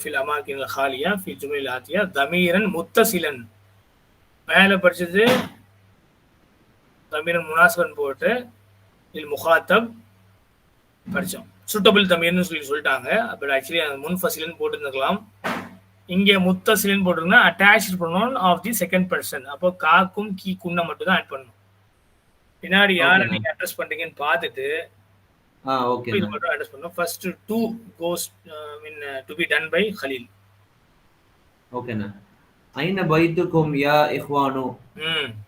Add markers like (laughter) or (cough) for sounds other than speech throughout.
Fill அமாக்கின் ஹாலியா ஃபி ஜுமில் ஆத்தியா தமீரன் முத்தசிலன் மேலே படிச்சது தமீரன் முனாசபன் போட்டு இல் முகாத்தப் படித்தோம் சுட்டபிள் தமீர்னு சொல்லி சொல்லிட்டாங்க. பட் ஆக்சுவலி அந்த முன்ஃபசிலன் போட்டுருந்துக்கலாம். இங்கே முத்தசிலன் போட்டிருந்தா அட்டாச் பண்ணணும் ஆஃப் தி செகண்ட் பர்சன் அப்போ காக்கும் கீ குன்னை மட்டும் தான் ஆட் பண்ணணும். பின்னாடி யாரை Okay. நீங்க அட்ரஸ் பண்றீங்கன்னு பார்த்துட்டு Ah, okay. In order, understand. First two goes uh, mean uh, to be done by Khalil. Okay, na. Aina baytukum ya ikhwanu. Hmm.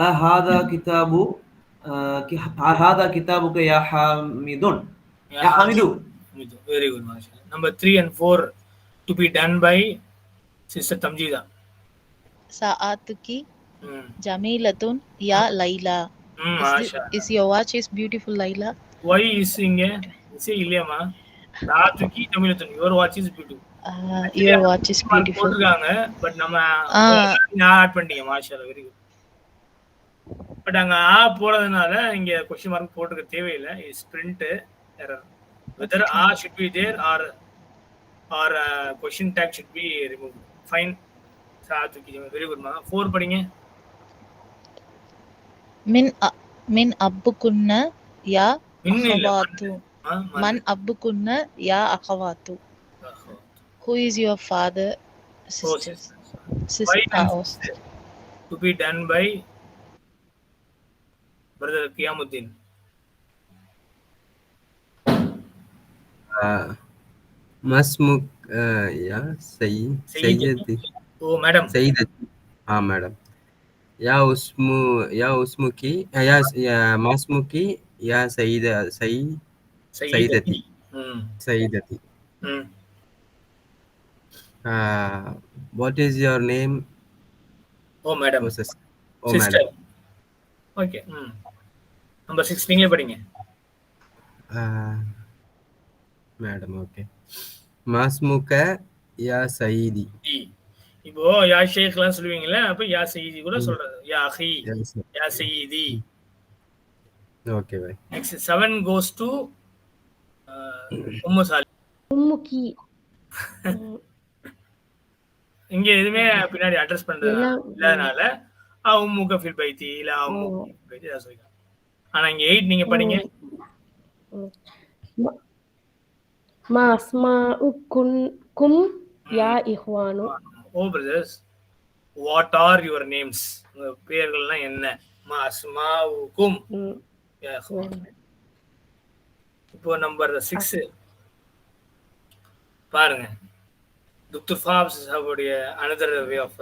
هذا كتاب هذا كتابك يا حامدون يا حامدون very good masha number 3 and 4 to be done by sister tamjida saatuki jamilatun ya laila is your watch is beautiful, Laila? Why is இங்க இசே இல்லையாமா ராத்துக்கி தமிழத்தன் your watch is beauty Uh, your watch is beautiful. போட்டிருக்காங்க but நம்ம. நான் add பண்ணிட்டீங்க மாஷா very good but அங்க ஆ போறதுனால இங்க கொஸ்டின் மார்க் போட்டுக்க தேவையில்லை. Is print error whether ah should be there are are question tag should be remove fine சாத்துக்கி very good மா ஃபோர் படிங்க. मिन अ, मिन अब మిన్ మిన్ అబ్బుకున్న యా అఖవాతు మన్ అబ్బుకున్న యా అఖవాతు who is your father sister sister to be done by brother Qiyamuddin मसमुक या सही सही वो मैडम सही हाँ madam يا اسمو يا اسمك يا يا ما اسمك يا سيدة سي سيدتي. Hmm. سيدتي Hmm. uh, what is your name Oh, madam. oh, sis- oh Sister. madam Okay. Hmm. Number six நீங்களே படிங்க uh, madam okay ما اسمك يا سيدي D இப்போ யா ஷேக்லாம் சொல்லுவீங்கல்ல அப்ப யா செய்தி கூட சொல்றது. யா ஹி யா Saeedi. Okay bye. Next 7 goes to உம்மு சாலி. உம்மு கி (laughs) இங்க எதுமே பின்னாடி அட்ரஸ் பண்றது இல்லனால ஆ உம்முக ஃபில் பைத்தி இல்ல ஆ உம்முக ஃபில் பைத்தி ஆனா இங்க 8 நீங்க படிங்க. மா அஸ்மா உக்கும் யா இஹ்வானு. ஓ brothers what are your names உங்க பேர்கள்லாம் என்ன? மா அஸ்மாவுக்கும். இப்போ நம்பர் சிக்ஸ் பாருங்க. டாக்டர் ஃபாப்ஸ் அவருடைய another way of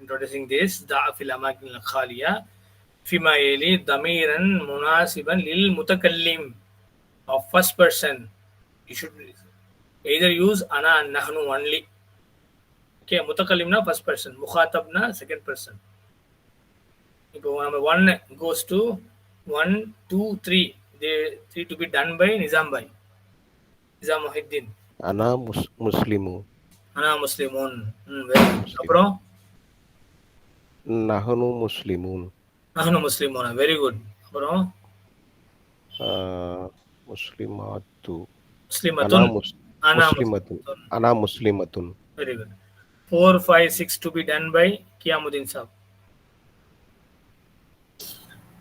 introducing this தாஃபில் அமாக்கின் காலியா ஃபிமா ஏலி தமீரன் முனாசிபன் லில் முத்தகல்லிம் of first person you should either use அனா நஹ்னு ஒன்லி ஓகே முத்தக்கலிம்னா ஃபர்ஸ்ட் பர்சன் முகாத்தப்னா செகண்ட் பர்சன் இப்போ நம்ம one goes to one two three they three to be done by Nizam by Nizam Mohideen அனா முஸ்லிமு அனா முஸ்லிமூன் அப்புறம் நஹனு முஸ்லிமூன் நஹனு முஸ்லிமூன் வெரி குட் அப்புறம் முஸ்லிமாத்து முஸ்லிமத்துன் அனா முஸ்லிமத்துன் அனா முஸ்லிமத்துன் very good four, five, six to be done by Qiyamuddin sir.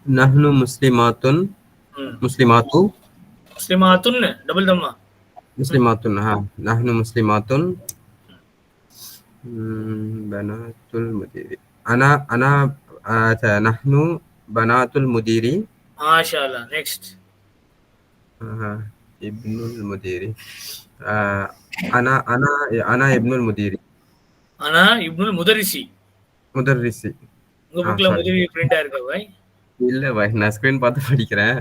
Nahnu Muslimatun. Hmm. Muslimatu. Muslimatun ne? Double dhamma. Muslimatun, ha. Nahnu Muslimatun. Hmm, Banatul Mudiri. Ana, ana, uh, Nahnu Banatul Mudiri. MashaAllah. Next. Uh, Ibnul Mudiri. Ah, ana, ana, ana Ibnul Mudiri. ஆனா இப்னுல் முதரிசி. முதரிசி. உங்க புக்ல முதரிசி print ஆயிருக்கா பாய்? இல்ல பாய். நான் screen பார்த்து படிக்கிறேன்.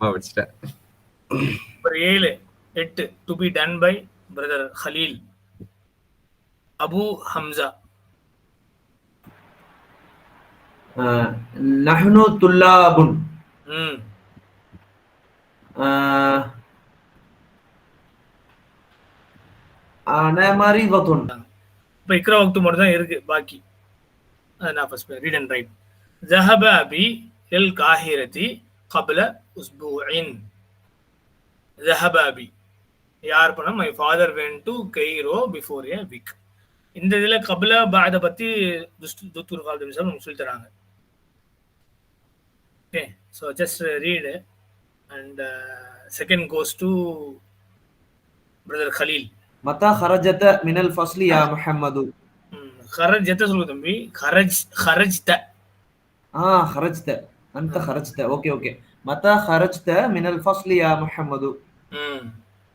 படிச்சிட்டேன். Number ஏழு எட்டு to be done by brother Khalil Abu Hamza. நஹ்னு துல்லாபுன். அனமாரி வதுன் இப்போ இக்ரா வக்து மட்டும் தான் இருக்கு பாக்கி. அது நான் ஃபர்ஸ்ட் ரீட் அண்ட் ரைட் ஜஹப அபி எல் காஹிரதி கபல உஸ்பூஇன் ஜஹப அபி யார் பண்ண? My father went to Cairo before a week இந்த இதில் கபில பாதை பற்றி துஸ்து துத்துர் கால் சார் உங்களுக்கு சொல்லி தராங்க. Okay so just read and second goes to brother Khalil மத்தா ஹரஜத மினல் ஃபஸ்லி யா முஹம்மது ஹரஜ் எத்த சொல்லுங்க தம்பி ஹரஜ் ஹரஜ் த ஆ ஹரஜ்த அந்த ஹரஜ்த ஓகே ஓகே மத்தா ஹரஜ்த மினல் ஃபஸ்லி யா முஹம்மது ம்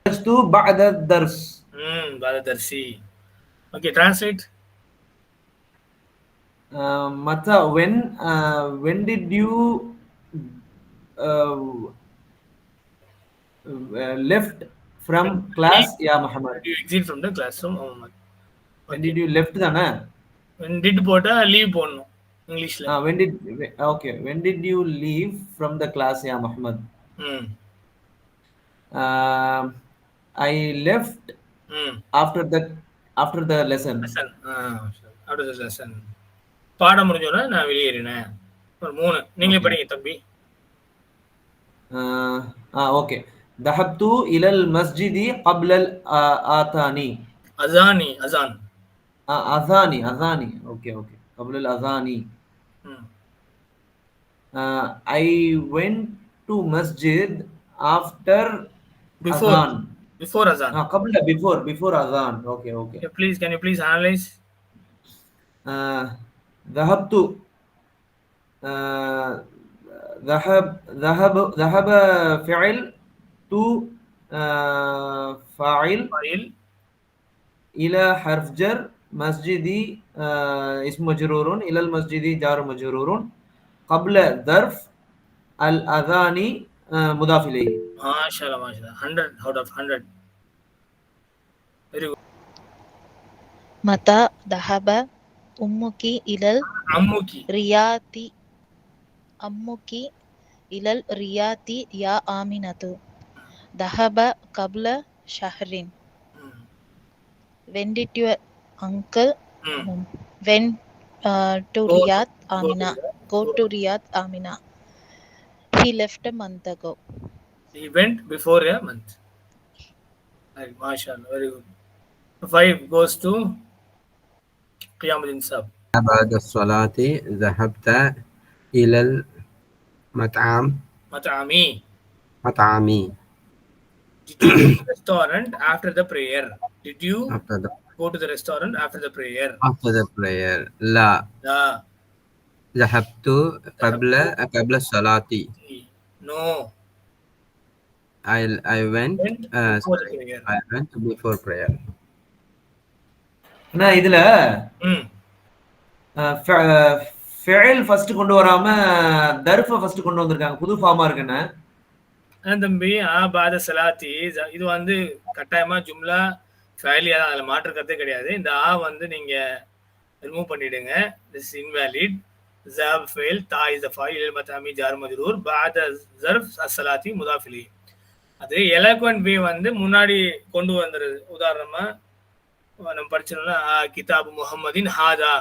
ஹரஜ்து பஅத தர்ஸ் hmm பாததர்சி okay translate Uh, Mata, when uh, when did you uh, uh, left from class? Yeah, Muhammad. You exit from the class room Muhammad When did you left தானே? டிட் போட்டால் leave போடணும் இங்கிலீஷில் Uh, when did okay? When did you leave from the class? Yeah, Muhammad. ம் Uh, I left ம் after the after the lesson. Lesson ஆ அடுத்த lesson பாடம் முடிஞ்சோடனே நான் வெளியேறினேன் ஒரு மூணு நீங்களே படிங்க தம்பி Uh, ah, okay. ذهبت إلى المسجد قبل الأذان أذاني أذان أذاني أذاني أوكي أوكي قبل الأذاني uh, I went to masjid after before Azan. before Azan uh, قبل before before Azan okay okay yeah, please can you please analyze uh, ذهبت uh, ذهب ذهب ذهب فعل تو آه، فاعل fa'il إلى حرف جر مسجد آه، اسم مجرور إلى المسجد جار مجرور. قبل ظرف الأذان آه، مضاف إليه. ما شاء الله ما شاء الله 100 out of 100 متى ذهب أمك إلى عمك. رياتي أمك إلى الرياض يا آمنة؟ ذهب قبل شهر ம் when did your uncle ம் went uh, to Go- Riyadh go Amina to go to Riyadh Amina he left a month ago He went before a month. Right, mashallah, very good. Five goes to Qiyamuddin Sab. بعد الصلاة ذهبت إلى المطعم Mat'ami. مطعمي Did after the prayer the restaurant after the the Did you after the, go to the restaurant after the prayer? After the No. I I went, I went before prayer. ஆனா இதுல fail first கொண்டு வராம தர்ஃப first கொண்டு வந்திருக்காங்க புது pharma இருக்குன்னு தம்பி ஆ பாத சலாத்தி இது வந்து கட்டாயமா ஜும்லா ஃபேலியா தான் அதில் மாற்றுக்கிறதே கிடையாது. இந்த ஆ வந்து நீங்க ரிமூவ் பண்ணிடுங்க. திஸ் இன்வேலிட் ஜாப் ஃபெயில் தா இஸ் ஃபைல் மத்தாமி ஜார் மஜ்ரூர் பாத ஜர்ஃப் அசலாத்தி முதாஃபிலி. அது எலக்வன் பி வந்து முன்னாடி கொண்டு வந்துருது. உதாரணமா நம்ம படிச்சோம்னா ஆ கிதாப் முகமதின் ஹாதா.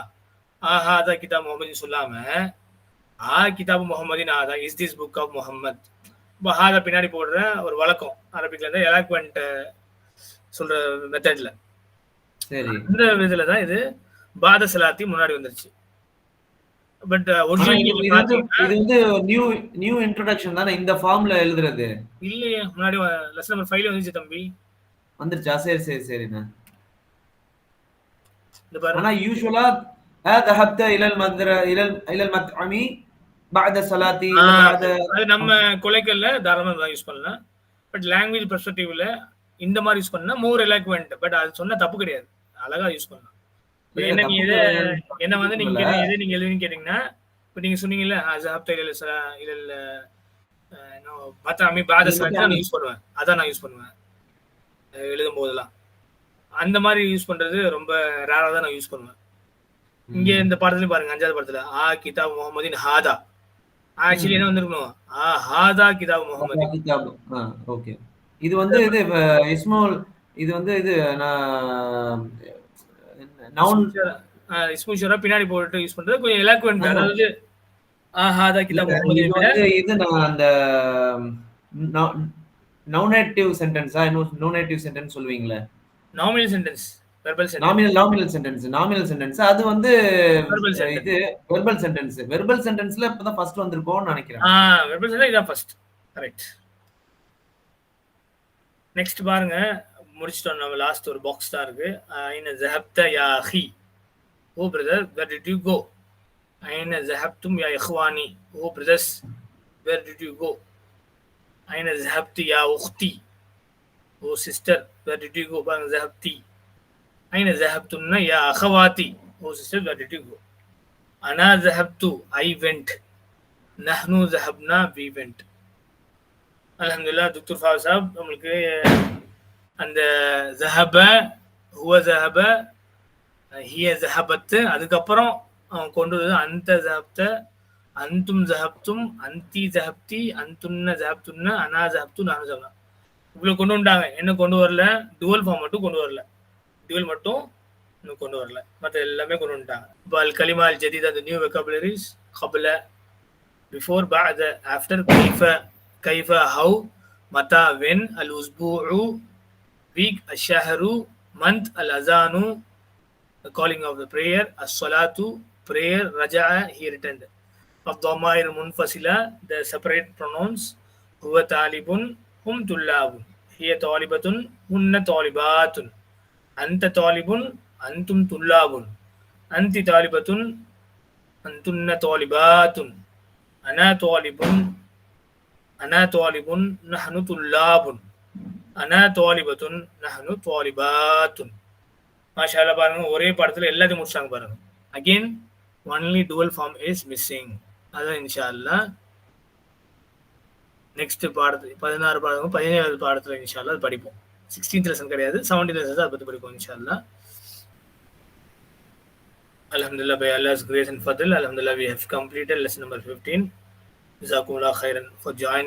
ஆ ஹாதா கிதாப் முகமதின் சொல்லாம ஆ கிதாப் முஹம்மதின் ஹாதா. Is this book of Muhammad இப்போ ஹாதா பின்னாடி போடுற ஒரு வழக்கம் அரபிக்ல இருந்து எலாக்வெண்ட் சொல்ற மெத்தட்ல சரி இந்த விதத்துல தான் இது பாத சலாத்தி முன்னாடி வந்துருச்சு பட் ஆனா இது ஒரிஜினல் இது வந்து இது வந்து நியூ நியூ இன்ட்ரோடக்ஷன் தானே இந்த ஃபார்ம்ல எழுதுறது இல்லையே முன்னாடி லெசன் நம்பர் ஃபைவ்ல வந்துச்சு தம்பி வந்துருச்சா சரி சரி சரிண்ணே இந்த பாரு ஆனா யூஸ்வலா ذهبت الى المدرسه الى الى المطعم பாத சலாத்தி அது நம்ம கொலைக்கல்ல தாராளமா யூஸ் பண்ணலாம். பட் லாங்குவேஜ் பெர்ஸ்பெக்டிவ்ல இந்த மாதிரி யூஸ் பண்ணா மோர் எலாக்வெண்ட் பட் அது சொன்னா தப்பு கிடையாது. அழகா யூஸ் பண்ணலாம். என்ன நீங்க என்ன வந்து நீங்க எது நீங்க எழுதுன்னு கேட்டீங்கன்னா இப்ப நீங்க சொன்னீங்கல்ல அசாப்த இல்ல சலா இல்ல இல்ல பத்தாமி பாத சலாத்தி நான் யூஸ் பண்ணுவேன். அதான் நான் யூஸ் பண்ணுவேன். எழுதும் போதெல்லாம். அந்த மாதிரி யூஸ் பண்றது ரொம்ப ரேரா தான் நான் யூஸ் பண்ணுவேன். இங்க இந்த படத்துலயும் பாருங்க அஞ்சாவது படத்துல ஆ கிதாப் முகமதின் ஹாதா. ஆக்சுவலி என்ன வந்திருக்கணும் ஹாதா கிதாப் முகமதின் கிதாப். ஓகே. இது வந்து இது இஸ்மால் இது வந்து இது நான் நவுன் இஸ்மூஷரா பின்னாடி போட்டு யூஸ் பண்றது கொஞ்சம் எலாக்குவென்ட். அதாவது ஹாதா கிதாப் வந்து இது நான் அந்த நோனேட்டிவ் சென்டென்ஸா இன்னும் nominative sentence சொல்லுவீங்களே? Nominal sentence nominal nominal sentence nominal sentence அது வந்து. இது வெர்பல் சென்டென்ஸ் வெர்பல் சென்டென்ஸ்ல இப்பதான் ஃபர்ஸ்ட் வந்திருக்கோம்னு நினைக்கிறேன். ஆ வெர்பல் சென்டென்ஸ் இதான் ஃபர்ஸ்ட் கரெக்ட் நெக்ஸ்ட் பாருங்க. முடிச்சிட்டோம் நம்ம லாஸ்ட் ஒரு பாக்ஸ் தான் இருக்கு. ஐன ஜஹப்த யா Ahi. O brother where did you go ஐன ஜஹப்தும் யா இஹ்வானி. O brothers where did you go ஐன ஜஹப்தி யா உக்தி O sister where did you go பாருங்க ஜஹப்தி ஐன ஜஹப்தும்னா யா அஹவாத்தி O sister where did you go அனா ஜஹப்து ஐ வெண்ட் நஹ்னு ஜஹப்னா வி வெண்ட் அலமதுல்லா துக்தூர் ஃபாவ் சாப் நம்மளுக்கு அந்த ஜஹப ஹுவ ஜஹப ஹிய ஜஹபத்து அதுக்கப்புறம் அவன் கொண்டு வந்து அந்த ஜஹப்த அந்தும் ஜஹப்தும் அந்தி ஜஹப்தி அந்துன்ன ஜஹப்துன்ன அனா ஜஹப்து நானு ஜஹப்னா இவ்வளோ கொண்டு வந்துட்டாங்க. என்ன கொண்டு வரல? டுவல் ஃபார்ம் மட்டும் கொண்டு வரல. டியூல் மட்டும் இன்னும் கொண்டு வரல. மற்ற எல்லாமே கொண்டு வந்துட்டாங்க. பல் கலிமா அல் ஜதீத் அந்த நியூ வெக்காபுலரிஸ் கபுல பிஃபோர் பாத் ஆஃப்டர் கைஃப கைஃப ஹவு மதா வென் அல் உஸ்பூ வீக் அஷஹரு மந்த் அல் அசானு calling of the prayer as சொலாத்து prayer ரஜா ஹி ரிட்டன்ட் அப்தோமாயிர் முன்ஃபசிலா த செப்பரேட் ப்ரொனவுன்ஸ் ஹுவ தாலிபுன் ஹும் துல்லாபுன் ஹிய தாலிபத்துன் ஹுன்ன தாலிபாத்துன். அந்த தாலிபுன் அந்தும் துல்லாபுன் அந்தி தாலிபத்துன் அந்துன்ன தாலிபாத்துன் அனா தோலிபுன் அனா தோலிபுன் நஹனு துல்லாபுன் அனா தோலிபத்துன் நஹனு தாலிபாத்துன் மாஷால பாருங்க ஒரே படத்துல எல்லாத்தையும் முடிச்சாங்க பாருங்க. Again only dual form is missing அதான் இன்ஷா அல்லா நெக்ஸ்ட் பாடத்து பதினாறு பாடம் பதினேழாவது பாடத்துல இன்ஷா அல்லா படிப்போம். சிக்ஸ்டீன்த் லெசன் கிடையாது செவன்டீன் லெசன் அதை பற்றி படிப்போம் இன்ஷால்லா அலமதுல்லா பை அல்லாஸ் கிரேஸ் அண்ட் ஃபதில் அலமதுல்லா we have completed lesson number fifteen ஜாக்குல்லா ஹைரன் ஃபார் ஜாயினிங்